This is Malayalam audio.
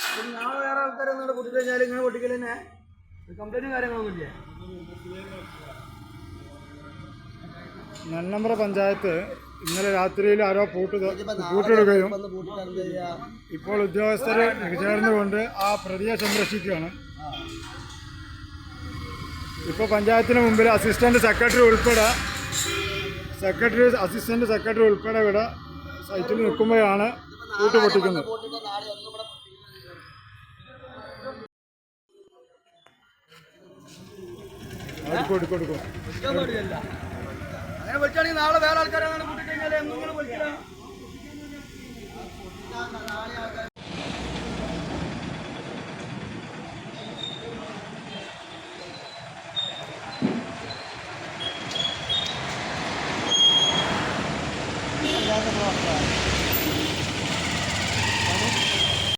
നാളെ വേറെ ആൾക്കാരെ ഒന്നും പൊട്ടി കഴിഞ്ഞാൽ ഇങ്ങനെ പൊട്ടിക്കൽ തന്നെ കംപ്ലൈന്റും കാര്യങ്ങളൊന്നും ഇല്ലേ? നന്നമ്പ്ര പഞ്ചായത്ത് ഇന്നലെ രാത്രിയിൽ ആരോ പൂട്ട് പൂട്ടെടുക്കുകയും ഇപ്പോൾ ഉദ്യോഗസ്ഥരെ ചേർന്നുകൊണ്ട് ആ പ്രതിയെ സംരക്ഷിക്കുകയാണ്. ഇപ്പോൾ പഞ്ചായത്തിന് മുമ്പിൽ അസിസ്റ്റന്റ് സെക്രട്ടറി ഉൾപ്പെടെ സെക്രട്ടറി അസിസ്റ്റന്റ് സെക്രട്ടറി ഉൾപ്പെടെ ഇവിടെ സൈറ്റിൽ നിൽക്കുമ്പോഴാണ് പൂട്ട് പൊട്ടിക്കുന്നത്. അങ്ങനെ വിളിക്കുകയാണെങ്കിൽ നാളെ വേറെ ആൾക്കാരെ അങ്ങനെ കൂട്ടിക്കഴിഞ്ഞാൽ എന്നും ഇങ്ങനെ വിളിക്കണം Yeah, that's